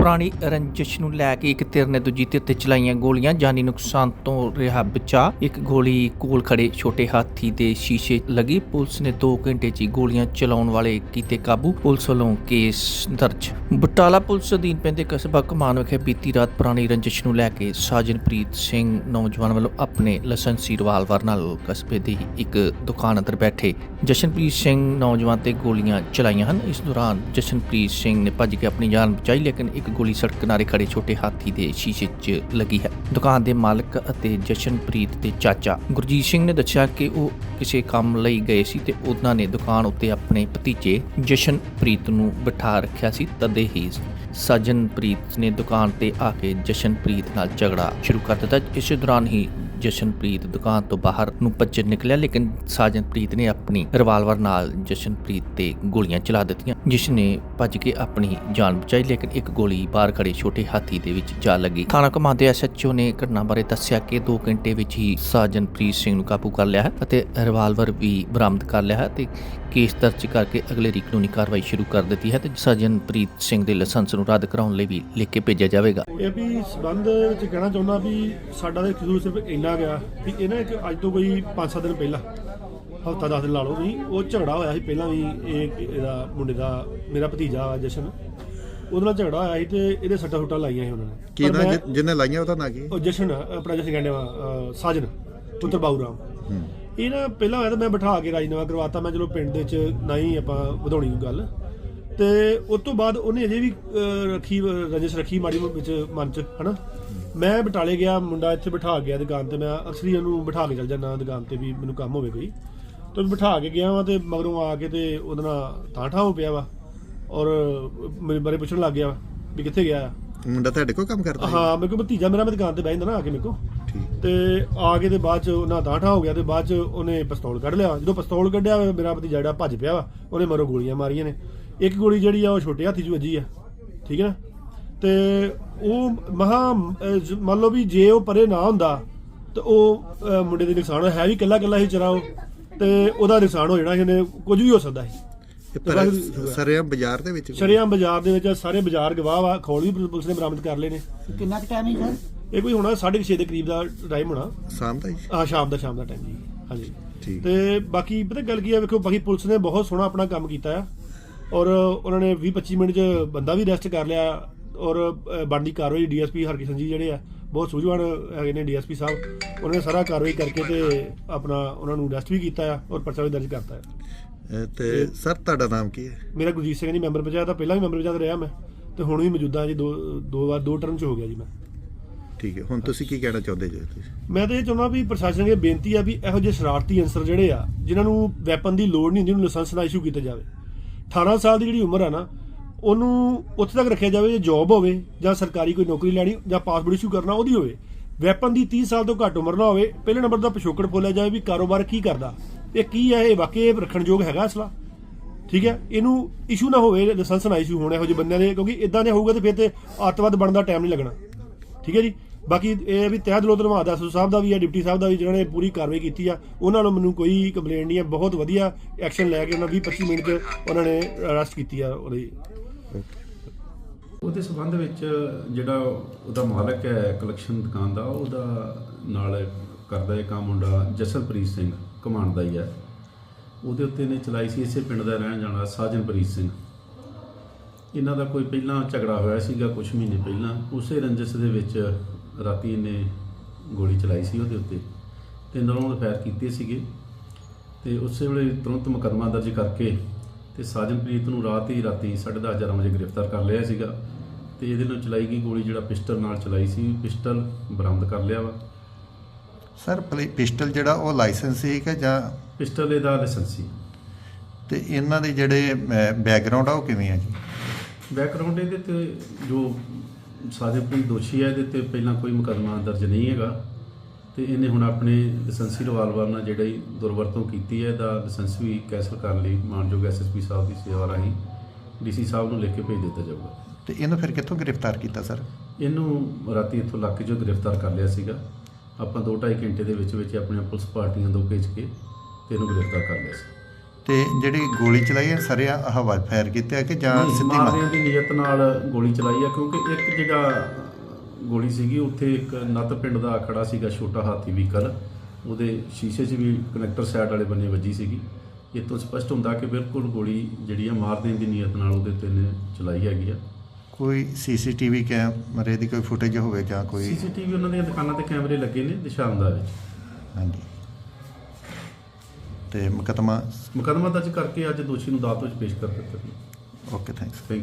ਪੁਰਾਣੀ ਰੰਜਿਸ਼ ਨੂੰ ਲੈ ਕੇ ਇੱਕ ਧਿਰ ਨੇ ਦੂਜੀ ਧਿਰ ਤੇ ਚਲਾਈਆਂ ਗੋਲੀਆਂ। ਜਾਨੀ ਨੁਕਸਾਨ ਤੋਂ ਰਿਹਾ ਬਚਾ। ਇੱਕ ਗੋਲੀ ਕੋਲ ਖੜੇ ਛੋਟੇ ਹਾਥੀ ਦੇ ਸ਼ੀਸ਼ੇ ਲੱਗੀ। ਪੁਲਿਸ ਨੇ 2 ਘੰਟੇ 'ਚ ਗੋਲੀਆਂ ਚਲਾਉਣ ਵਾਲੇ ਕੀਤੇ ਕਾਬੂ। ਪੁਲਿਸ ਵੱਲੋਂ ਕੇਸ ਦਰਜ। ਬਟਾਲਾ ਪੁਲਿਸ ਅਧੀਨ ਪੈਂਦੇ ਕਸਬਾ ਕਮਾਨ ਵਿਖੇ ਬੀਤੀ ਰਾਤ ਪੁਰਾਣੀ ਰੰਜਿਸ਼ ਨੂੰ ਲੈ ਕੇ ਸਾਜਨਪ੍ਰੀਤ ਸਿੰਘ ਨੌਜਵਾਨ ਵੱਲੋਂ ਆਪਣੇ ਲਾਇਸੈਂਸੀ ਰਿਵਾਲਵਰ ਨਾਲ ਕਸਬੇ ਦੀ ਇੱਕ ਦੁਕਾਨ ਅੰਦਰ ਬੈਠੇ ਜਸ਼ਨਪ੍ਰੀਤ ਸਿੰਘ ਨੌਜਵਾਨ ਤੇ ਗੋਲੀਆਂ ਚਲਾਈਆਂ ਹਨ। ਇਸ ਦੌਰਾਨ ਜਸ਼ਨਪ੍ਰੀਤ ਸਿੰਘ ਨੇ ਭੱਜ ਕੇ ਆਪਣੀ ਜਾਨ ਬਚਾਈ, ਲੇਕਿਨ ਇੱਕ ਗੋਲੀ ਸੜਕ ਕਿਨਾਰੇ ਖੜੇ ਛੋਟੇ ਹਾਥੀ ਦੇ ਸ਼ੀਸ਼ੇ 'ਚ ਲੱਗੀ ਹੈ। ਦੁਕਾਨ ਦੇ ਮਾਲਕ ਅਤੇ ਜਸ਼ਨਪ੍ਰੀਤ ਦੇ ਚਾਚਾ। ਗੁਰਜੀਤ ਸਿੰਘ ਨੇ ਦੱਸਿਆ ਕਿ ਉਹ ਕਿਸੇ ਕੰਮ ਲਈ ਗਏ ਸੀ ਤੇ ਉਹਨਾਂ ਨੇ ਦੁਕਾਨ ਉੱਤੇ ਆਪਣੇ ਭਤੀਜੇ ਜਸ਼ਨਪ੍ਰੀਤ ਨੂੰ ਬਿਠਾ ਰੱਖਿਆ ਸੀ ਤਦੇ ਹੀ ਸਜਨਪ੍ਰੀਤ ਨੇ ਦੁਕਾਨ ਤੇ ਆ ਕੇ ਜਸ਼ਨਪ੍ਰੀਤ ਨਾਲ ਝਗੜਾ ਸ਼ੁਰੂ ਕਰ ਦਿੱਤਾ। ਇਸੇ ਦੌਰਾਨ ਹੀ ਜਸ਼ਨਪ੍ਰੀਤ ਦੁਕਾਨ ਤੋਂ ਬਾਹਰ ਨੂੰ ਭੱਜ ਨਿਕਲਿਆ, ਲੇਕਿਨ ਸਾਜਨਪ੍ਰੀਤ ਨੇ ਆਪਣੀ ਰਿਵਾਲਵਰ ਨਾਲ ਜਸ਼ਨਪ੍ਰੀਤ ਤੇ ਗੋਲੀਆਂ ਚਲਾ ਦਿੱਤੀਆਂ ਜਿਸ ਨੇ ਭੱਜ ਕੇ ਆਪਣੀ ਜਾਨ ਬਚਾਈ, ਲੇਕਿਨ ਇੱਕ ਗੋਲੀ ਬਾਹਰ ਖੜੇ ਛੋਟੇ ਹਾਥੀ ਦੇ ਵਿੱਚ ਜਾ ਲੱਗੀ। ਥਾਣਾ ਕਮਾਂਦੇ ਐਸਐਚਓ ਨੇ ਘਟਨਾ ਬਾਰੇ ਦੱਸਿਆ ਕਿ 2 ਘੰਟੇ ਵਿੱਚ ਹੀ ਸਾਜਨਪ੍ਰੀਤ ਸਿੰਘ ਨੂੰ ਕਾਬੂ ਕਰ ਲਿਆ ਹੈ ਅਤੇ ਰਿਵਾਲਵਰ ਵੀ ਬਰਾਮਦ ਕਰ ਲਿਆ ਹੈ ਤੇ ਕੇਸ ਦਰਜ ਕਰਕੇ ਅਗਲੇ ਦੀ ਕਾਨੂੰਨੀ ਕਾਰਵਾਈ ਸ਼ੁਰੂ ਕਰ ਦਿੱਤੀ ਹੈ ਤੇ ਸਾਜਨਪ੍ਰੀਤ ਸਿੰਘ ਦੇ ਲਾਇਸੈਂਸ ਨੂੰ ਰੱਦ ਕਰਾਉਣ ਲਈ ਵੀ ਲਿਖ ਕੇ ਭੇਜਿਆ ਜਾਵੇਗਾ। ਇਹ ਵੀ ਸਬੰਧ ਵਿੱਚ ਕਹਿਣਾ ਚਾਹੁੰਦਾ ਵੀ ਸਾਡਾ ਤੇ ਕਸੂਰ ਸਿਰਫ ਇੰਨਾ ਗਿਆ ਵੀ ਇਹ ਨਾ ਇੱਕ ਅੱਜ ਤੋਂ ਕੋਈ 5-7 ਦਿਨ ਪਹਿਲਾਂ ਹਫਤਾ 10 ਦਿਨ ਲਾ ਲਓ ਵੀ ਉਹ ਝਗੜਾ ਹੋਇਆ ਸੀ ਪਹਿਲਾਂ ਵੀ ਇਹ ਇਹਦਾ ਮੁੰਡੇ ਦਾ ਮੇਰਾ ਭਤੀਜਾ ਜਸ਼ਨ ਉਹਦੇ ਨਾਲ ਝਗੜਾ ਹੋਇਆ ਸੀ ਤੇ ਇਹਦੇ ਸੱਟਾ ਸੁੱਟਾਂ ਲਾਈਆਂ ਸੀ ਉਹਨਾਂ ਨੇ। ਕੀ ਪਰ ਨਾ ਮੈਂ- ਜਿਹਨੇ ਲਾਈਆਂ ਉਹਦਾ ਨਾਂ ਕੀ? ਉਹ ਜਸ਼ਨ ਆਪਣਾ ਜਸ਼ਨ ਕਹਿੰਦੇ ਵਾ ਅਹ, ਸਾਜਨ ਪੁੱਤਰ ਬਾਊ ਰਾਮ। ਹੂੰ। ਇਹ ਨਾ ਪਹਿਲਾਂ ਹੋਇਆ ਤਾਂ ਮੈਂ ਬਿਠਾ ਕੇ ਰਾਜਨਾਮਾ ਕਰਵਾਤਾ ਮੈਂ ਚਲੋ ਪਿੰਡ ਦੇ ਚ ਨਹੀਂ ਆਪਾਂ ਵਧਾਉਣੀ ਗੱਲ। ਤੇ ਉਸ ਤੋਂ ਬਾਅਦ ਉਹਨੇ ਅਜੇ ਵੀ ਅਹ, ਰੱਖੀ ਰਜਿਸ ਰੱਖੀ ਮਾੜੀ ਮੋਟੀ ਵਿੱਚ ਮਨ ਚ ਹਨਾ? ਮੈਂ ਬਟਾਲੇ ਗਿਆ ਮੁੰਡਾ ਇੱਥੇ ਬਿਠਾ ਗਿਆ ਦੁਕਾਨ ਤੇ ਮੈਂ ਅਕਸਰ ਉਹਨੂੰ ਬਿਠਾ ਕੇ ਚੱਲ ਜਾਂਦਾ ਦੁਕਾਨ ਤੇ ਵੀ ਮੈਨੂੰ ਕੰਮ ਹੋਵੇ ਕੋਈ। ਤੇ ਬਿਠਾ ਕੇ ਗਿਆ ਵਾਂ ਤੇ ਮਗਰੋਂ ਆ ਕੇ ਤੇ ਉਹਦੇ ਨਾਲ ਤਾਂ ਹੋ ਪਿਆ ਵਾ ਔਰ ਮੇਰੇ ਬਾਰੇ ਪੁੱਛਣ ਲੱਗ ਗਿਆ ਵਾ ਕਿੱਥੇ ਗਿਆ। ਮੁੰਡਾ ਤੁਹਾਡੇ ਕੋਲ ਕੰਮ ਕਰਦਾ ਹੈ ਮੇਰੇ ਕੋਲ ਭਤੀਜਾ ਮੇਰਾ ਮੈਂ ਦੁਕਾਨ ਤੇ ਬਹਿ ਜਾਂਦਾ ਨਾ ਆ ਕੇ ਮੇਰੇ ਕੋਲ। ਤੇ ਆ ਕੇ ਤੇ ਬਾਅਦ ਚ ਉਹਨਾਂ ਦਾਠਾ ਹੋ ਗਿਆ ਤੇ ਬਾਅਦ ਚ ਉਹਨੇ ਪਿਸਤੌਲ ਕੱਢ ਲਿਆ। ਜਦੋਂ ਪਿਸਤੌਲ ਕੱਢਿਆ ਮੇਰਾ ਭਤੀਜਾ ਜਿਹੜਾ ਭੱਜ ਪਿਆ ਵਾ ਉਹਨੇ ਮਰੋ ਗੋਲੀਆਂ ਮਾਰੀਆਂ ਨੇ। ਇੱਕ ਗੋਲੀ ਜਿਹੜੀ ਆ ਉਹ ਛੋਟੇ ਹਾਥੀ 'ਚ ਵੱਜੀ ਆ। ਠੀਕ ਹੈ ਨਾ? ਤੇ ਉਹ ਮਹਾ ਜ- ਮੰਨ ਲਓ ਵੀ ਜੇ ਉਹ ਪਰੇ ਨਾ ਹੁੰਦਾ ਤੇ ਉਹ ਮੁੰਡੇ ਦੇ ਨੁਕਸਾਨ ਹੈ ਵੀ ਕੱਲਾ ਕੱਲਾ ਹੀ ਚਰਾ ਉਹ ਤੇ ਉਹਦਾ ਨੁਕਸਾਨ ਹੋ ਜਾਣਾ ਸੀ ਉਹਨੇ ਕੁਝ ਵੀ ਹੋ ਸਕਦਾ ਸੀ। ਸਰਿਆ ਬਾਜ਼ਾਰ ਦੇ ਵਿੱਚ ਸ਼ਰੇਆਮ ਬਾਜ਼ਾਰ ਦੇ ਵਿੱਚ ਸਾਰੇ ਬਾਜ਼ਾਰ ਗਵਾਹ ਵਾ ਖੋਲ ਵੀ ਪੁਲਿਸ ਨੇ ਬਰਾਮਦ ਕਰ ਲਏ ਨੇ। ਕਿੰਨਾ ਕੁ ਟਾਈਮ ਹੈ ਸਰ? ਇਹ ਕੋਈ ਹੋਣਾ 6:30 ਦੇ ਕਰੀਬ ਦਾ ਟਾਈਮ ਹੋਣਾ। ਸ਼ਾਮ ਦਾ ਹੀ? ਆ ਸ਼ਾਮ ਦਾ ਸ਼ਾਮ ਦਾ ਟਾਈਮ ਜੀ। ਹਾਂਜੀ। ਠੀਕ। ਤੇ ਬਾਕੀ ਪਤਾ ਗੱਲ ਕੀ ਆ ਵੇਖੋ ਬਾਕੀ ਪੁਲਿਸ ਨੇ ਬਹੁਤ ਸੋਹਣਾ ਆਪਣਾ ਕੰਮ ਕੀਤਾ ਆ। ਔਰ ਉਹਨਾਂ ਨੇ 20 25 ਮਿੰਟ 'ਚ ਬੰਦਾ ਵੀ ਅਰੈਸਟ ਕਰ ਲਿਆ। ਔਰ ਬਣਦੀ ਕਾਰਵਾਈ ਡੀਐਸਪੀ ਹਰਕਿਸ਼ਨ ਜੀ ਜਿਹੜੇ ਆ ਬਹੁਤ ਸੂਝਵਾਨ ਹੈਗੇ ਨੇ ਡੀਐਸਪੀ ਸਾਹਿਬ। ਉਹਨਾਂ ਨੇ ਸਾਰਾ ਕਾਰਵਾਈ ਕਰਕੇ ਤੇ ਆਪਣਾ ਉਹਨਾਂ ਨੂੰ ਅਰੈਸਟ ਵੀ ਕੀਤਾ ਆ ਔਰ ਪਰਚਾ ਵੀ ਦਰਜ ਕਰਤਾ ਆ। ਤੇ ਸਰ ਤੁਹਾਡਾ ਨਾਮ ਕੀ ਹੈ? ਮੇਰਾ ਗੁਰਜੀਤ ਸਿੰਘ ਜੀ ਮੈਂਬਰ ਪੰਚਾਇਤ ਦਾ। ਪਹਿਲਾਂ ਵੀ ਮੈਂਬਰ ਪੰਚਾਇਤ ਰਿਹਾ ਮੈਂ ਤੇ ਹੁਣ ਵੀ ਮੌਜੂਦਾ ਜੀ ਦੋ ਦੋ ਵਾਰ ਦੋ ਟਰਮ 'ਚ ਹੋ ਗਿਆ ਜੀ ਮੈਂ। ਠੀਕ ਹੈ ਹੁਣ ਤੁਸੀਂ ਕੀ ਕਹਿਣਾ ਚਾਹੁੰਦੇ ਜੀ ਮੈਂ ਤਾਂ ਇਹ ਚਾਹੁੰਦਾ ਵੀ ਪ੍ਰਸ਼ਾਸਨ ਅੱਗੇ ਬੇਨਤੀ ਆ ਵੀ ਇਹੋ ਜਿਹੇ ਸ਼ਰਾਰਤੀ ਅਨਸਰ ਜਿਹੜੇ ਆ ਜਿਨ੍ਹਾਂ ਨੂੰ ਵੈਪਨ ਦੀ ਲੋੜ ਨਹੀਂ ਹੁੰਦੀ ਉਹਨੂੰ ਲਾਇਸੈਂਸ ਨਾ ਇਸ਼ੂ ਕੀਤਾ ਜਾਵੇ। 18 ਸਾਲ ਦੀ ਜਿਹੜੀ ਉਮਰ ਆ ਨਾ ਉਹਨੂੰ ਉੱਥੇ ਤੱਕ ਰੱਖਿਆ ਜਾਵੇ, ਜੇ ਜੌਬ ਹੋਵੇ ਜਾਂ ਸਰਕਾਰੀ ਕੋਈ ਨੌਕਰੀ ਲੈਣੀ, ਜਾਂ ਪਾਸਪੋਰਟ ਇਸ਼ੂ ਕਰਨਾ, ਉਹਦੀ ਹੋਵੇ। ਵੈਪਨ ਦੀ 30 ਸਾਲ ਤੋਂ ਘੱਟ ਉਮਰ ਨਾ ਹੋਵੇ, ਪਹਿਲੇ ਨੰਬਰ ਦਾ ਪਿਛੋਕੜ ਖੋਲਿਆ ਜਾਵੇ ਵੀ ਕਾਰੋਬਾਰ ਕੀ ਕਰਦਾ। ਇਹ ਕੀ ਹੈ, ਇਹ ਵਾਕਈ ਇਹ ਰੱਖਣ ਹੈਗਾ ਅਸਲਾ? ਠੀਕ ਹੈ, ਇਹਨੂੰ ਇਸ਼ੂ ਨਾ ਹੋਵੇ ਲਾਇਸੈਂਸ ਨਾ ਇਸ਼ੂ ਹੋਣਾ, ਇਹੋ ਜਿਹੇ ਬੰਦਿਆਂ ਦੇ, ਕਿਉਂਕਿ ਇਦਾਂ ਦੇ ਹੋਊਗਾ ਤੇ ਫਿਰ ਤੇ ਅੱਤਵਾਦ ਬਣਨ ਦਾ ਟਾਈਮ ਨਹੀਂ ਲੱਗਣਾ। ਠੀਕ ਹੈ ਜੀ? ਬਾਕੀ ਇਹ ਹੈ ਵੀ ਤਹਿ ਦਿਲੋਂ ਧੰਨਵਾਦ ਆ ਐਸਓ ਸਾਹਿਬ ਦਾ ਵੀ, ਆ ਡਿਪਟੀ ਸਾਹਿਬ ਦਾ ਵੀ, ਜਿਨ੍ਹਾਂ ਨੇ ਪੂਰੀ ਕਾਰਵਾਈ ਕੀਤੀ ਆ। ਉਹਨਾਂ ਨੂੰ ਮੈਨੂੰ ਕੋਈ ਕੰਪਲੇਂਟ ਨਹੀਂ ਆ ਬਹੁਤ ਵਧੀਆ ਐਕਸ਼ਨ ਲੈ ਕੇ ਉਹਨਾਂ 20 25 ਮਿੰਟ 'ਚ ਉਹਨਾਂ ਨੇ ਅਰੈਸਟ ਕੀਤੀ ਆ ਉਹਦੀ। ਉਹਦੇ ਸਬੰਧ ਵਿੱਚ ਜਿਹੜਾ ਉਹਦਾ ਮਾਲਕ ਹੈ ਕਲੈਕਸ਼ਨ ਦੁਕਾਨ ਦਾ ਉਹਦਾ ਨਾਲ ਕਰਦਾ ਇਹ ਕੰਮ ਮੁੰਡਾ ਜਸਲਪ੍ਰੀਤ ਸਿੰਘ ਕਮਾਂਡ ਦਾ ਹੀ ਹੈ। ਉਹਦੇ ਉੱਤੇ ਨੇ ਚਲਾਈ ਸੀ, ਇਸੇ ਪਿੰਡ ਦਾ ਰਹਿਣ ਜਾਣਾ ਸਾਜਨਪ੍ਰੀਤ ਸਿੰਘ। ਇਹਨਾਂ ਦਾ ਕੋਈ ਪਹਿਲਾਂ ਝਗੜਾ ਹੋਇਆ ਸੀਗਾ ਕੁਝ ਮਹੀਨੇ ਪਹਿਲਾਂ। ਉਸੇ ਰੰਜਸ ਦੇ ਵਿੱਚ ਰਾਤੀ ਇਹਨੇ ਗੋਲੀ ਚਲਾਈ ਸੀ ਉਹਦੇ ਉੱਤੇ ਤੇ ਨਰੋਂ ਫਾਇਰ ਕੀਤੇ ਸੀਗੇ। ਤੇ ਉਸੇ ਵੇਲੇ ਤੁਰੰਤ ਮੁਕੱਦਮਾ ਦਰਜ ਕਰਕੇ ਤੇ ਸਾਜਨਪ੍ਰੀਤ ਨੂੰ ਰਾਤ ਹੀ ਰਾਤੀ 10:30 11 ਵਜੇ ਗ੍ਰਿਫਤਾਰ ਕਰ ਲਿਆ ਸੀਗਾ ਤੇ ਇਹਦੇ ਨਾਲ ਚਲਾਈ ਗਈ ਗੋਲੀ ਜਿਹੜਾ ਪਿਸਟਲ ਨਾਲ ਚਲਾਈ ਸੀ ਪਿਸਟਲ ਬਰਾਮਦ ਕਰ ਲਿਆ ਵਾ। ਸਰ ਪਿਸਟਲ ਜਿਹੜਾ ਉਹ ਲਾਇਸੈਂਸ ਸੀ ਕਿ ਜਾਂ? ਪਿਸਟਲ ਇਹਦਾ ਲਾਇਸੈਂਸੀ ਤੇ ਇਹਨਾਂ ਦੇ ਜਿਹੜੇ ਬੈਕਗ੍ਰਾਉਂਡ ਆ ਉਹ ਕਿਵੇਂ ਆ ਜੀ? ਬੈਕਗ੍ਰਾਉਂਡ ਇਹਦੇ ਤੇ ਜੋ ਸਾਜਨਪ੍ਰੀਤ ਦੋਸ਼ੀ ਹੈ ਇਹਦੇ ਤੇ ਪਹਿਲਾਂ ਕੋਈ ਮੁਕੱਦਮਾ ਦਰਜ ਨਹੀਂ ਹੈਗਾ। ਤੇ ਇਹਨੇ ਹੁਣ ਆਪਣੇ ਲਾਇਸੈਂਸੀ ਰਿਵਾਲਵਰ ਨਾਲ ਜਿਹੜੀ ਦੁਰਵਰਤੋਂ ਕੀਤੀ ਹੈ ਦਾ ਲਾਇਸੈਂਸ ਵੀ ਕੈਂਸਲ ਕਰਨ ਲਈ ਮਾਨਯੋਗ ਐਸਐਸਪੀ ਸਾਹਿਬ ਦੀ ਸੇਵਾ ਰਾਹੀਂ ਡੀਸੀ ਸਾਹਿਬ ਨੂੰ ਲਿਖ ਕੇ ਭੇਜ ਦਿੱਤਾ ਜਾਊਗਾ। ਤੇ ਇਹਨੂੰ ਫਿਰ ਕਿੱਥੋਂ ਗ੍ਰਿਫਤਾਰ ਕੀਤਾ ਸਰ? ਇਹਨੂੰ ਰਾਤੀ ਇੱਥੋਂ ਇਲਾਕੇ 'ਚੋਂ ਗ੍ਰਿਫਤਾਰ ਕਰ ਲਿਆ ਸੀਗਾ। ਆਪਾਂ 2.5 ਘੰਟੇ ਦੇ ਵਿੱਚ ਵਿੱਚ ਆਪਣੀਆਂ ਪੁਲਿਸ ਪਾਰਟੀਆਂ ਤੋਂ ਭੇਜ ਕੇ ਤੇ ਇਹਨੂੰ ਗ੍ਰਿਫਤਾਰ ਕਰ ਲਿਆ ਸੀ। ਤੇ ਜਿਹੜੀ ਗੋਲੀ ਚਲਾਈ ਹੈ ਸਰਿਆ ਹਵਾ ਫਾਇਰ ਕੀਤਾ ਹੈ ਕਿ ਜਾਂ ਸਿੱਧੀ ਮਾਰਦਿਆਂ ਮਾਰ ਦੀ ਨੀਅਤ ਨਾਲ ਗੋਲੀ ਚਲਾਈ ਆ ਕਿਉਂਕਿ ਇੱਕ ਜਿਹੜਾ ਗੋਲੀ ਸੀਗੀ। ਉੱਥੇ ਇੱਕ ਨੱਤ ਪਿੰਡ ਦਾ ਖੜਾ ਸੀਗਾ ਛੋਟਾ ਹਾਥੀ ਵਹੀਕਲ। ਉਹਦੇ ਸ਼ੀਸ਼ੇ 'ਚ ਵੀ ਕਨੈਕਟਰ ਸਾਈਡ ਵਾਲੇ ਬੰਨੇ ਵੱਜੀ ਸੀਗੀ। ਇਹ ਤੋਂ ਸਪਸ਼ਟ ਹੁੰਦਾ ਕਿ ਬਿਲਕੁਲ ਗੋਲੀ ਜਿਹੜੀ ਆ ਮਾਰ ਦੇਣ ਦੀ ਨੀਅਤ ਨਾਲ ਉਹਦੇ ਤੇ ਨੇ ਚਲਾਈ ਹੈਗੀ ਆ। ਕੋਈ ਸੀਸੀਟੀਵੀ ਕੈਮਰੇ ਦੀ ਕੋਈ ਫੁਟੇਜ ਹੋਵੇ ਜਾਂ ਕੋਈ ਸੀਸੀਟੀਵੀ ਉਹਨਾਂ ਦੀਆਂ ਦੁਕਾਨਾਂ ਤੇ ਕੈਮਰੇ ਲੱਗੇ ਨੇ ਦਿਸ਼ਾਂਦਾ ਵਿੱਚ। ਹਾਂਜੀ। ਤੇ ਮੁਕੱਦਮਾ ਮੁਕੱਦਮਾ ਦਰਜ ਕਰਕੇ ਅੱਜ ਦੋਸ਼ੀ ਨੂੰ ਅਦਾਲਤ ਵਿੱਚ ਪੇਸ਼ ਕਰ ਦਿੱਤਾ ਓਕੇ ਥੈਂਕਸ। ਥੈਂਕ